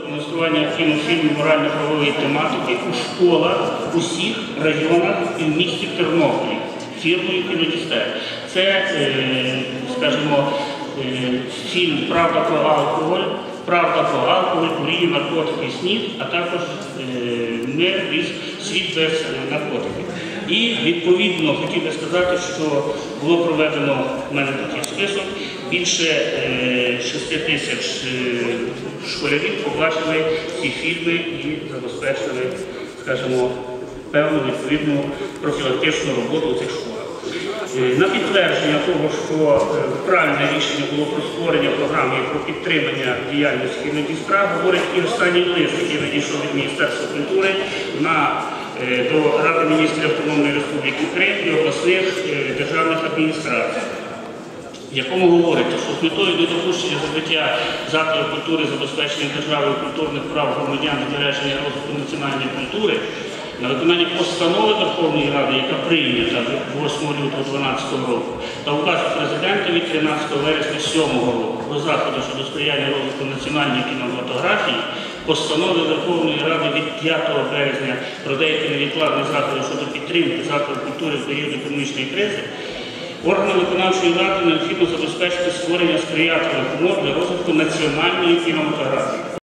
Демонстрування кінофільмів морально-правової тематики у школах усіх районах і в місті Тернополі фірмою кінодістер. Це, е, скажімо, е, фільм Правда про алкоголь, Правда про алкоголь, куріння, наркотики, снід, а також е, мир із світ без наркотиків. І відповідно хотів би сказати, що було проведено в мене такий список. Більше е, 6 тисяч е, школярів побачили ці фільми і забезпечили, скажімо, певну відповідну профілактичну роботу у цих школах. Е, На підтвердження того, що е, правильне рішення було про створення програми про підтримання діяльності Медістра, говорить і останній лист, який надійшов від Міністерства культури на е, до Ради міністрів Автономної Республіки Крим і обласних е, державних адміністрацій в якому говориться, що з метою недопущення забиття закладів культури, забезпечення державою культурних прав громадян і збереження розвитку національної культури на виконання постанови Верховної Ради, яка прийнята 8 лютого 2012 року, та указу президента від 13 вересня 2007 року про заходи щодо сприяння розвитку національної кінематографії, постанови Верховної Ради від 5 березня про деякі невідкладні заходи щодо підтримки закладу культури в період економічної кризи. Органи виконавчої влади необхідно забезпечити створення сприятливих умов для розвитку національної кінематографії.